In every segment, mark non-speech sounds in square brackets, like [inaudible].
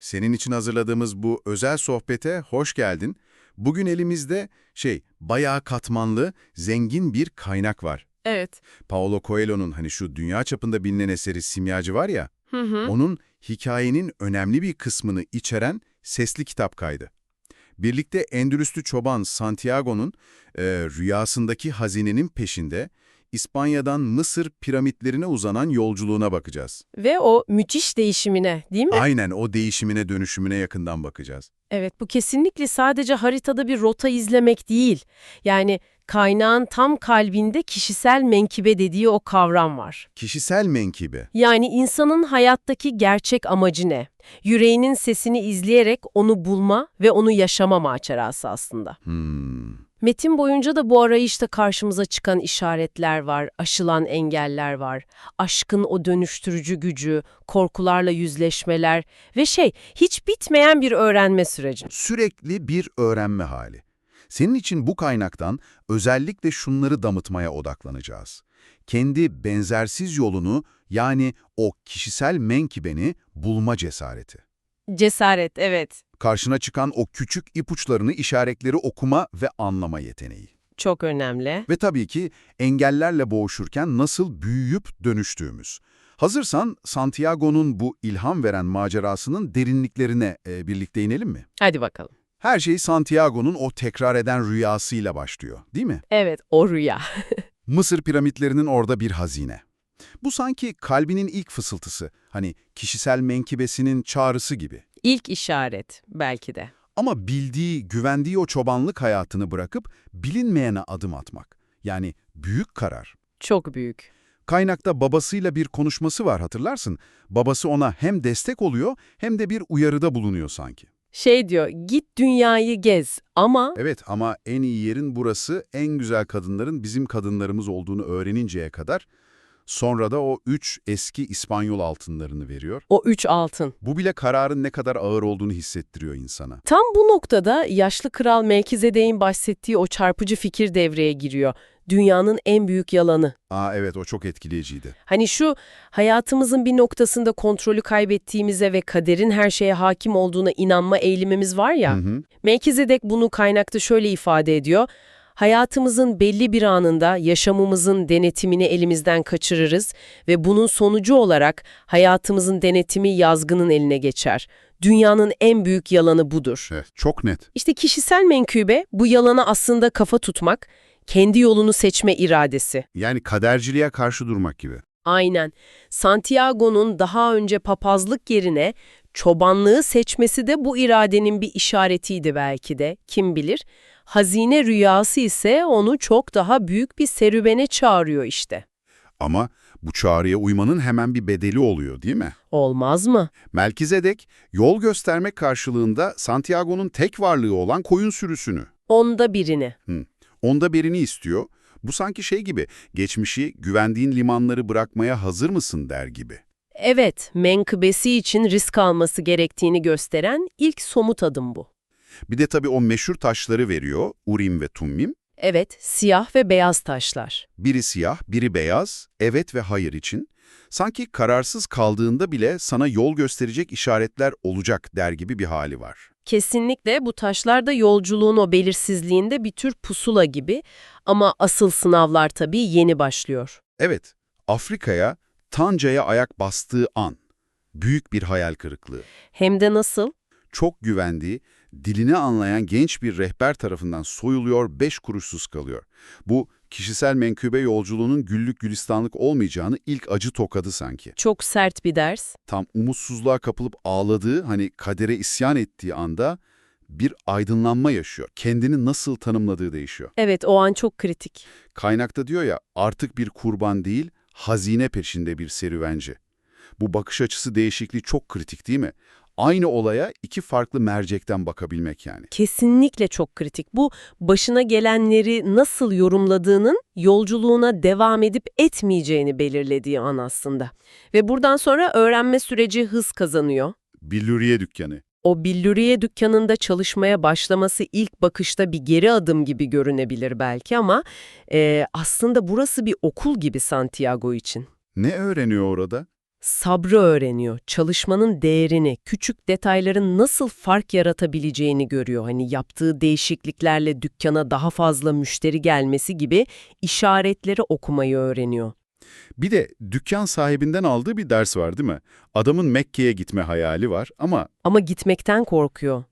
Senin için hazırladığımız bu özel sohbete hoş geldin. Bugün elimizde şey, bayağı katmanlı, zengin bir kaynak var. Evet. Paulo Coelho'nun hani şu dünya çapında bilinen eseri Simyacı var ya, Hı hı. onun hikayenin önemli bir kısmını içeren sesli kitap kaydı. Birlikte Endülüslü çoban Santiago'nun e, rüyasındaki hazinenin peşinde İspanya'dan Mısır piramitlerine uzanan yolculuğuna bakacağız. Ve o müthiş değişimine değil mi? Aynen o değişimine dönüşümüne yakından bakacağız. Evet bu kesinlikle sadece haritada bir rota izlemek değil. Yani kaynağın tam kalbinde kişisel menkibe dediği o kavram var. Kişisel menkibe. Yani insanın hayattaki gerçek amacı ne? Yüreğinin sesini izleyerek onu bulma ve onu yaşama macerası aslında. Hmm. Metin boyunca da bu arayışta karşımıza çıkan işaretler var, aşılan engeller var, aşkın o dönüştürücü gücü, korkularla yüzleşmeler ve şey, hiç bitmeyen bir öğrenme süreci. Sürekli bir öğrenme hali. Senin için bu kaynaktan özellikle şunları damıtmaya odaklanacağız. Kendi benzersiz yolunu yani o kişisel menkibeni bulma cesareti. Cesaret, evet. Karşına çıkan o küçük ipuçlarını, işaretleri okuma ve anlama yeteneği. Çok önemli. Ve tabii ki engellerle boğuşurken nasıl büyüyüp dönüştüğümüz. Hazırsan Santiago'nun bu ilham veren macerasının derinliklerine e, birlikte inelim mi? Hadi bakalım. Her şey Santiago'nun o tekrar eden rüyasıyla başlıyor, değil mi? Evet, o rüya. [laughs] Mısır piramitlerinin orada bir hazine. Bu sanki kalbinin ilk fısıltısı, hani kişisel menkibesinin çağrısı gibi. İlk işaret belki de. Ama bildiği, güvendiği o çobanlık hayatını bırakıp bilinmeyene adım atmak. Yani büyük karar. Çok büyük. Kaynakta babasıyla bir konuşması var hatırlarsın. Babası ona hem destek oluyor hem de bir uyarıda bulunuyor sanki. Şey diyor, git dünyayı gez ama Evet ama en iyi yerin burası, en güzel kadınların bizim kadınlarımız olduğunu öğreninceye kadar. Sonra da o üç eski İspanyol altınlarını veriyor. o üç altın. Bu bile kararın ne kadar ağır olduğunu hissettiriyor insana. Tam bu noktada yaşlı kral Melkizede'in bahsettiği o çarpıcı fikir devreye giriyor. Dünyanın en büyük yalanı. Aa evet o çok etkileyiciydi. Hani şu hayatımızın bir noktasında kontrolü kaybettiğimize ve kaderin her şeye hakim olduğuna inanma eğilimimiz var ya. Hı hı. Melkizedek bunu kaynakta şöyle ifade ediyor. Hayatımızın belli bir anında yaşamımızın denetimini elimizden kaçırırız ve bunun sonucu olarak hayatımızın denetimi yazgının eline geçer. Dünyanın en büyük yalanı budur. Evet, çok net. İşte kişisel menkıbe bu yalana aslında kafa tutmak, kendi yolunu seçme iradesi. Yani kaderciliğe karşı durmak gibi. Aynen. Santiago'nun daha önce papazlık yerine çobanlığı seçmesi de bu iradenin bir işaretiydi belki de, kim bilir. Hazine rüyası ise onu çok daha büyük bir serüvene çağırıyor işte. Ama bu çağrıya uymanın hemen bir bedeli oluyor değil mi? Olmaz mı? Melkizedek, yol göstermek karşılığında Santiago'nun tek varlığı olan koyun sürüsünü. Onda birini. Onda birini istiyor. Bu sanki şey gibi, geçmişi, güvendiğin limanları bırakmaya hazır mısın der gibi. Evet, menkıbesi için risk alması gerektiğini gösteren ilk somut adım bu. Bir de tabii o meşhur taşları veriyor, Urim ve Tummim. Evet, siyah ve beyaz taşlar. Biri siyah, biri beyaz, evet ve hayır için. Sanki kararsız kaldığında bile sana yol gösterecek işaretler olacak der gibi bir hali var. Kesinlikle bu taşlar da yolculuğun o belirsizliğinde bir tür pusula gibi ama asıl sınavlar tabii yeni başlıyor. Evet, Afrika'ya, Tanca'ya ayak bastığı an. Büyük bir hayal kırıklığı. Hem de nasıl? Çok güvendiği, dilini anlayan genç bir rehber tarafından soyuluyor, beş kuruşsuz kalıyor. Bu, kişisel menkıbe yolculuğunun güllük gülistanlık olmayacağını ilk acı tokadı sanki. Çok sert bir ders. Tam umutsuzluğa kapılıp ağladığı, hani kadere isyan ettiği anda bir aydınlanma yaşıyor. Kendini nasıl tanımladığı değişiyor. Evet o an çok kritik. Kaynakta diyor ya, artık bir kurban değil, hazine peşinde bir serüvenci. Bu bakış açısı değişikliği çok kritik değil mi? Aynı olaya iki farklı mercekten bakabilmek yani. Kesinlikle çok kritik. Bu başına gelenleri nasıl yorumladığının yolculuğuna devam edip etmeyeceğini belirlediği an aslında. Ve buradan sonra öğrenme süreci hız kazanıyor. Billuriye dükkanı. O billuriye dükkanında çalışmaya başlaması ilk bakışta bir geri adım gibi görünebilir belki ama e, aslında burası bir okul gibi Santiago için. Ne öğreniyor orada? Sabrı öğreniyor, çalışmanın değerini, küçük detayların nasıl fark yaratabileceğini görüyor. Hani yaptığı değişikliklerle dükkana daha fazla müşteri gelmesi gibi işaretleri okumayı öğreniyor. Bir de dükkan sahibinden aldığı bir ders var değil mi? Adamın Mekke'ye gitme hayali var ama Ama gitmekten korkuyor.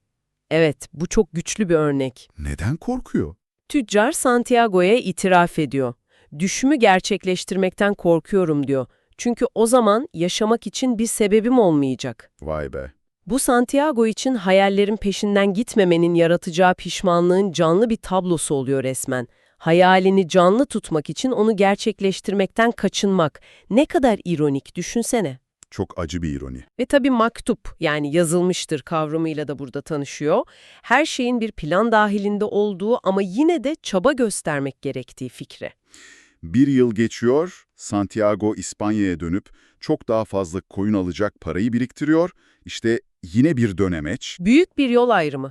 Evet, bu çok güçlü bir örnek. neden korkuyor? Tüccar Santiago'ya itiraf ediyor. Düşümü gerçekleştirmekten korkuyorum diyor. Çünkü o zaman yaşamak için bir sebebim olmayacak. Vay be. Bu Santiago için hayallerin peşinden gitmemenin yaratacağı pişmanlığın canlı bir tablosu oluyor resmen. Hayalini canlı tutmak için onu gerçekleştirmekten kaçınmak. Ne kadar ironik düşünsene. Çok acı bir ironi. Ve tabii maktup yani yazılmıştır kavramıyla da burada tanışıyor. Her şeyin bir plan dahilinde olduğu ama yine de çaba göstermek gerektiği fikri. Bir yıl geçiyor, Santiago İspanya'ya dönüp çok daha fazla koyun alacak parayı biriktiriyor. İşte yine bir dönemeç. Büyük bir yol ayrımı.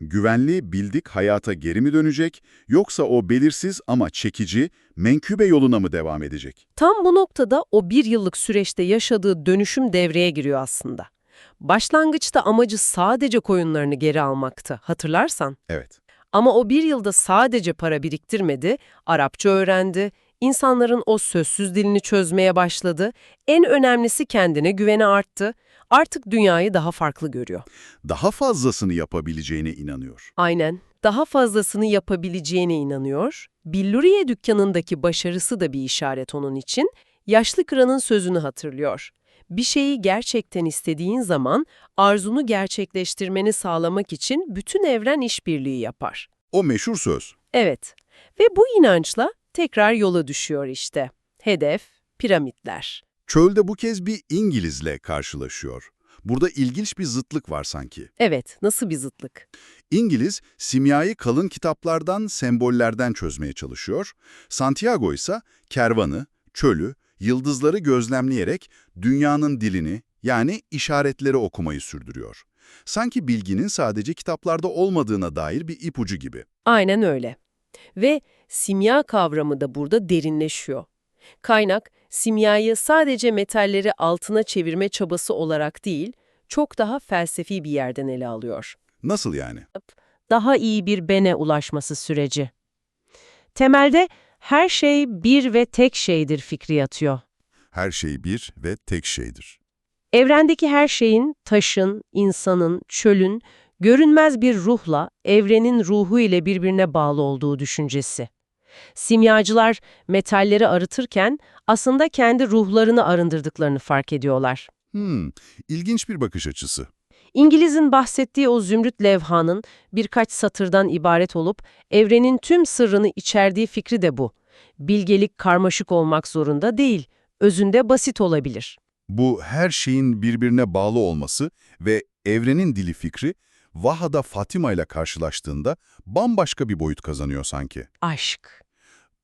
Güvenli, bildik hayata geri mi dönecek yoksa o belirsiz ama çekici, menkıbe yoluna mı devam edecek? Tam bu noktada o bir yıllık süreçte yaşadığı dönüşüm devreye giriyor aslında. Başlangıçta amacı sadece koyunlarını geri almaktı, hatırlarsan. Evet. Ama o bir yılda sadece para biriktirmedi, Arapça öğrendi, insanların o sözsüz dilini çözmeye başladı, en önemlisi kendine güveni arttı, artık dünyayı daha farklı görüyor. Daha fazlasını yapabileceğine inanıyor. Aynen, daha fazlasını yapabileceğine inanıyor. Billuriye dükkanındaki başarısı da bir işaret onun için. Yaşlı kıranın sözünü hatırlıyor. Bir şeyi gerçekten istediğin zaman arzunu gerçekleştirmeni sağlamak için bütün evren işbirliği yapar. O meşhur söz. Evet ve bu inançla tekrar yola düşüyor işte. Hedef, piramitler. Çölde bu kez bir İngilizle karşılaşıyor. Burada ilginç bir zıtlık var sanki. Evet, nasıl bir zıtlık? İngiliz, simyayı kalın kitaplardan, sembollerden çözmeye çalışıyor. Santiago ise kervanı, çölü, yıldızları gözlemleyerek dünyanın dilini yani işaretleri okumayı sürdürüyor. Sanki bilginin sadece kitaplarda olmadığına dair bir ipucu gibi. Aynen öyle. Ve simya kavramı da burada derinleşiyor. Kaynak, simyayı sadece metalleri altına çevirme çabası olarak değil, çok daha felsefi bir yerden ele alıyor. Nasıl yani? Daha iyi bir bene ulaşması süreci. Temelde her şey bir ve tek şeydir fikri yatıyor. Her şey bir ve tek şeydir. Evrendeki her şeyin, taşın, insanın, çölün, görünmez bir ruhla, evrenin ruhu ile birbirine bağlı olduğu düşüncesi. Simyacılar metalleri arıtırken aslında kendi ruhlarını arındırdıklarını fark ediyorlar. Hmm, ilginç bir bakış açısı. İngiliz'in bahsettiği o zümrüt levhanın birkaç satırdan ibaret olup evrenin tüm sırrını içerdiği fikri de bu. Bilgelik karmaşık olmak zorunda değil, özünde basit olabilir. Bu her şeyin birbirine bağlı olması ve evrenin dili fikri, Vaha'da Fatima ile karşılaştığında bambaşka bir boyut kazanıyor sanki. Aşk.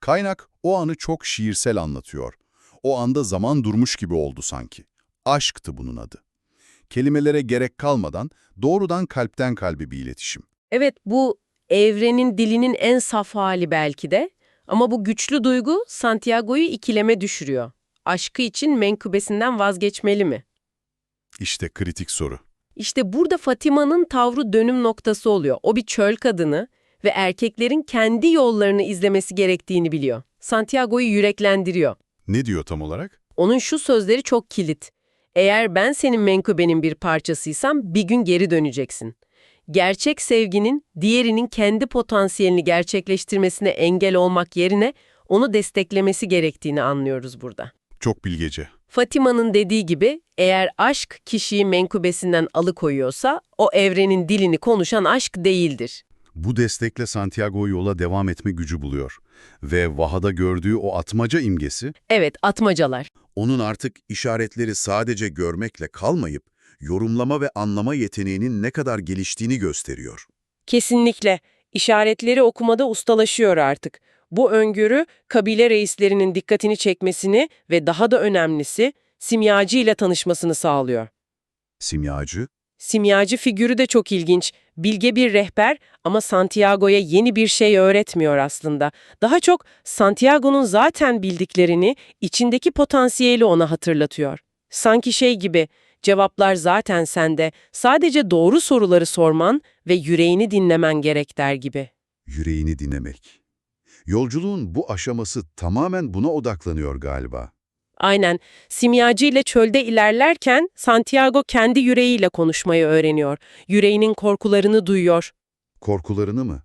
Kaynak o anı çok şiirsel anlatıyor. O anda zaman durmuş gibi oldu sanki. Aşktı bunun adı. Kelimelere gerek kalmadan doğrudan kalpten kalbe bir iletişim. Evet bu evrenin dilinin en saf hali belki de ama bu güçlü duygu Santiago'yu ikileme düşürüyor. Aşkı için menkıbesinden vazgeçmeli mi? İşte kritik soru. İşte burada Fatima'nın tavrı dönüm noktası oluyor. O bir çöl kadını ve erkeklerin kendi yollarını izlemesi gerektiğini biliyor. Santiago'yu yüreklendiriyor. Ne diyor tam olarak? Onun şu sözleri çok kilit. Eğer ben senin menkıbenin bir parçasıysam bir gün geri döneceksin. Gerçek sevginin diğerinin kendi potansiyelini gerçekleştirmesine engel olmak yerine onu desteklemesi gerektiğini anlıyoruz burada. Çok bilgece. Fatima'nın dediği gibi eğer aşk kişiyi menkıbesinden alıkoyuyorsa o evrenin dilini konuşan aşk değildir. Bu destekle Santiago yola devam etme gücü buluyor. Ve Vaha'da gördüğü o atmaca imgesi, Evet atmacalar. onun artık işaretleri sadece görmekle kalmayıp, yorumlama ve anlama yeteneğinin ne kadar geliştiğini gösteriyor. Kesinlikle. İşaretleri okumada ustalaşıyor artık. Bu öngörü kabile reislerinin dikkatini çekmesini ve daha da önemlisi simyacı ile tanışmasını sağlıyor. Simyacı, Simyacı figürü de çok ilginç. Bilge bir rehber ama Santiago'ya yeni bir şey öğretmiyor aslında. Daha çok Santiago'nun zaten bildiklerini, içindeki potansiyeli ona hatırlatıyor. Sanki şey gibi, cevaplar zaten sende, sadece doğru soruları sorman ve yüreğini dinlemen gerek der gibi. Yüreğini dinlemek. Yolculuğun bu aşaması tamamen buna odaklanıyor galiba. Aynen, simyacı ile çölde ilerlerken Santiago kendi yüreğiyle konuşmayı öğreniyor. Yüreğinin korkularını duyuyor. Korkularını mı?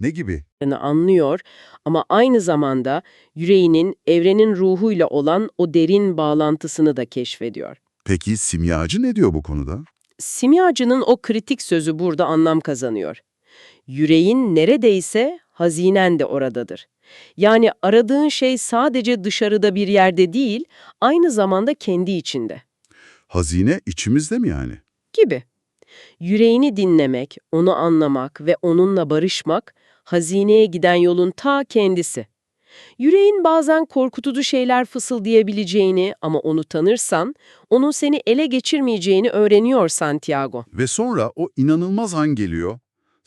Ne gibi? anlıyor ama aynı zamanda yüreğinin evrenin ruhuyla olan o derin bağlantısını da keşfediyor. Peki simyacı ne diyor bu konuda? Simyacının o kritik sözü burada anlam kazanıyor. Yüreğin neredeyse hazinen de oradadır. Yani aradığın şey sadece dışarıda bir yerde değil, aynı zamanda kendi içinde Hazine içimizde mi yani? gibi. Yüreğini dinlemek, onu anlamak ve onunla barışmak, hazineye giden yolun ta kendisi. Yüreğin bazen korkutucu şeyler fısıldayabileceğini ama onu tanırsan, onun seni ele geçirmeyeceğini öğreniyor Santiago. Ve sonra o inanılmaz an geliyor.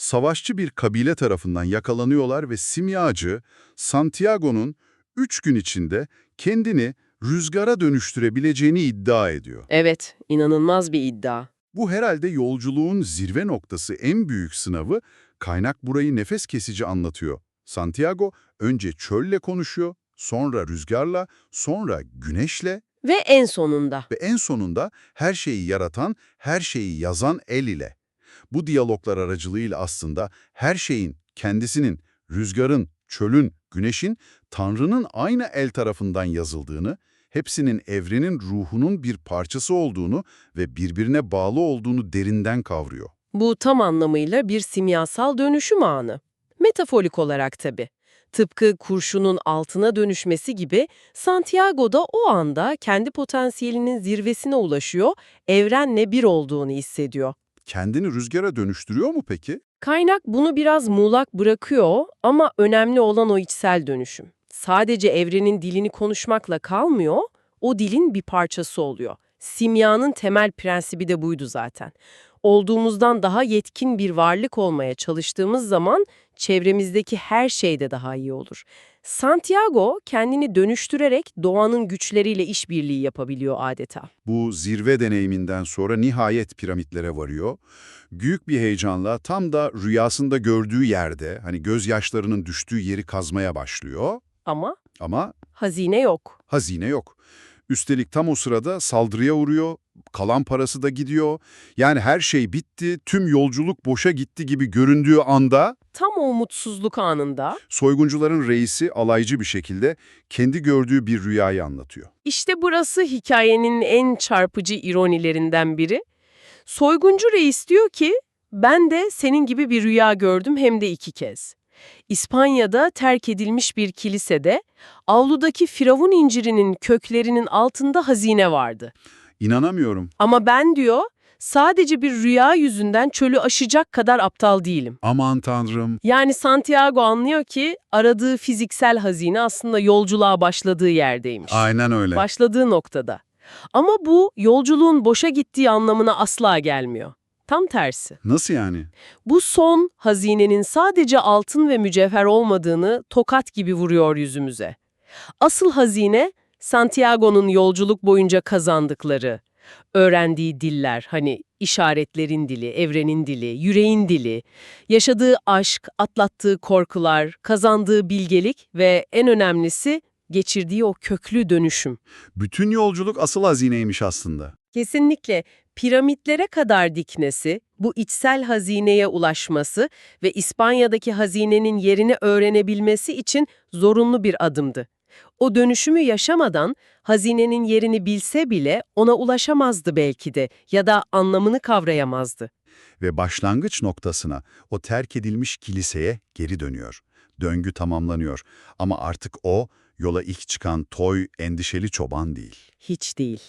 Savaşçı bir kabile tarafından yakalanıyorlar ve simyacı Santiago'nun üç gün içinde kendini rüzgara dönüştürebileceğini iddia ediyor. Evet, inanılmaz bir iddia. Bu herhalde yolculuğun zirve noktası en büyük sınavı. Kaynak burayı nefes kesici anlatıyor. Santiago önce çölle konuşuyor, sonra rüzgarla, sonra güneşle Ve en sonunda ve en sonunda her şeyi yaratan, her şeyi yazan el ile. Bu diyaloglar aracılığıyla aslında her şeyin, kendisinin, rüzgarın, çölün, güneşin, Tanrı'nın aynı el tarafından yazıldığını, hepsinin evrenin ruhunun bir parçası olduğunu ve birbirine bağlı olduğunu derinden kavruyor. bu tam anlamıyla bir simyasal dönüşüm anı. Metaforik olarak tabii. Tıpkı kurşunun altına dönüşmesi gibi Santiago da o anda kendi potansiyelinin zirvesine ulaşıyor, evrenle bir olduğunu hissediyor. Kendini rüzgara dönüştürüyor mu peki? Kaynak bunu biraz muğlak bırakıyor ama önemli olan o içsel dönüşüm. Sadece evrenin dilini konuşmakla kalmıyor, o dilin bir parçası oluyor. Simyanın temel prensibi de buydu zaten. Olduğumuzdan daha yetkin bir varlık olmaya çalıştığımız zaman çevremizdeki her şey de daha iyi olur. Santiago kendini dönüştürerek doğanın güçleriyle işbirliği yapabiliyor adeta. Bu zirve deneyiminden sonra nihayet piramitlere varıyor. Büyük bir heyecanla tam da rüyasında gördüğü yerde, hani gözyaşlarının düştüğü yeri kazmaya başlıyor. Ama Ama hazine yok. hazine yok. Üstelik tam o sırada saldırıya uğruyor, kalan parası da gidiyor. Yani her şey bitti, tüm yolculuk boşa gitti gibi göründüğü anda Tam o umutsuzluk anında soyguncuların reisi alaycı bir şekilde kendi gördüğü bir rüyayı anlatıyor. İşte burası hikayenin en çarpıcı ironilerinden biri. Soyguncu reis diyor ki, ben de senin gibi bir rüya gördüm hem de iki kez. İspanya'da terk edilmiş bir kilisede avludaki firavun incirinin köklerinin altında hazine vardı. İnanamıyorum. Ama ben diyor, sadece bir rüya yüzünden çölü aşacak kadar aptal değilim. Aman tanrım. Yani Santiago anlıyor ki aradığı fiziksel hazine aslında yolculuğa başladığı yerdeymiş. Aynen öyle. başladığı noktada. Ama bu yolculuğun boşa gittiği anlamına asla gelmiyor. Tam tersi. Nasıl yani? Bu son hazinenin sadece altın ve mücevher olmadığını tokat gibi vuruyor yüzümüze. Asıl hazine Santiago'nun yolculuk boyunca kazandıkları, öğrendiği diller, hani işaretlerin dili, evrenin dili, yüreğin dili, yaşadığı aşk, atlattığı korkular, kazandığı bilgelik ve en önemlisi geçirdiği o köklü dönüşüm. Bütün yolculuk asıl hazineymiş aslında. Kesinlikle piramitlere kadar diknesi, bu içsel hazineye ulaşması ve İspanya'daki hazinenin yerini öğrenebilmesi için zorunlu bir adımdı. O dönüşümü yaşamadan hazinenin yerini bilse bile ona ulaşamazdı belki de ya da anlamını kavrayamazdı. Ve başlangıç noktasına, o terk edilmiş kiliseye geri dönüyor. Döngü tamamlanıyor. Ama artık o, yola ilk çıkan toy, endişeli çoban değil. Hiç değil.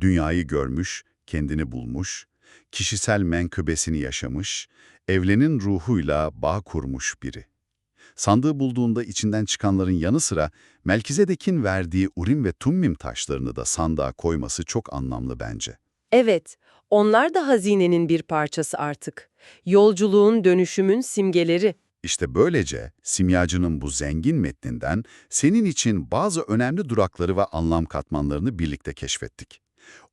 Dünyayı görmüş, kendini bulmuş, kişisel menkıbesini yaşamış, evlenin ruhuyla bağ kurmuş biri. Sandığı bulduğunda içinden çıkanların yanı sıra Melkizedek'in verdiği Urim ve Tummim taşlarını da sandığa koyması çok anlamlı bence. Evet, onlar da hazinenin bir parçası artık. Yolculuğun, dönüşümün simgeleri. İşte böylece simyacının bu zengin metninden senin için bazı önemli durakları ve anlam katmanlarını birlikte keşfettik.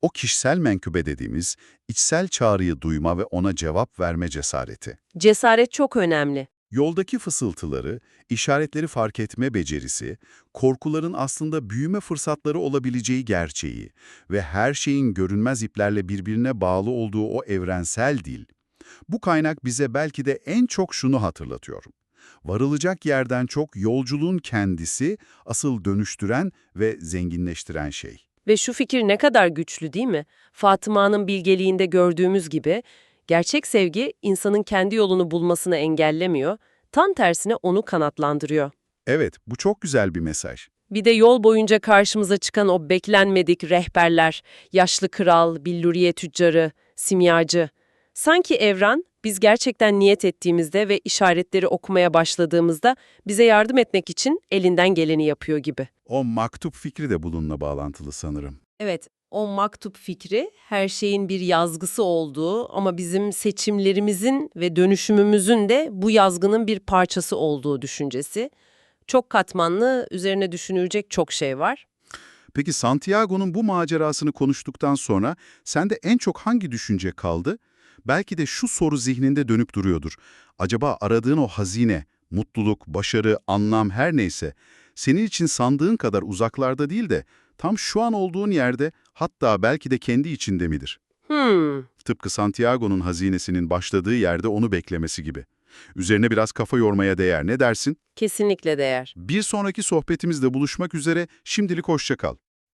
O kişisel menkıbe dediğimiz içsel çağrıyı duyma ve ona cevap verme cesareti. Cesaret çok önemli. Yoldaki fısıltıları, işaretleri fark etme becerisi, korkuların aslında büyüme fırsatları olabileceği gerçeği ve her şeyin görünmez iplerle birbirine bağlı olduğu o evrensel dil. Bu kaynak bize belki de en çok şunu hatırlatıyor. Varılacak yerden çok yolculuğun kendisi asıl dönüştüren ve zenginleştiren şey. Ve şu fikir ne kadar güçlü değil mi? Fatıma'nın bilgeliğinde gördüğümüz gibi, gerçek sevgi insanın kendi yolunu bulmasını engellemiyor, tam tersine onu kanatlandırıyor. Evet, bu çok güzel bir mesaj. Bir de yol boyunca karşımıza çıkan o beklenmedik rehberler, yaşlı kral, billuriye tüccarı, simyacı. Sanki evren, biz gerçekten niyet ettiğimizde ve işaretleri okumaya başladığımızda bize yardım etmek için elinden geleni yapıyor gibi. O maktup fikri de bununla bağlantılı sanırım. Evet, o maktup fikri her şeyin bir yazgısı olduğu ama bizim seçimlerimizin ve dönüşümümüzün de bu yazgının bir parçası olduğu düşüncesi. Çok katmanlı, üzerine düşünülecek çok şey var. Peki Santiago'nun bu macerasını konuştuktan sonra sende en çok hangi düşünce kaldı? Belki de şu soru zihninde dönüp duruyordur. Acaba aradığın o hazine, mutluluk, başarı, anlam her neyse, senin için sandığın kadar uzaklarda değil de tam şu an olduğun yerde hatta belki de kendi içinde midir? Hmm, Tıpkı Santiago'nun hazinesinin başladığı yerde onu beklemesi gibi. Üzerine biraz kafa yormaya değer. Ne dersin? kesinlikle değer. Bir sonraki sohbetimizde buluşmak üzere. Şimdilik hoşça kal.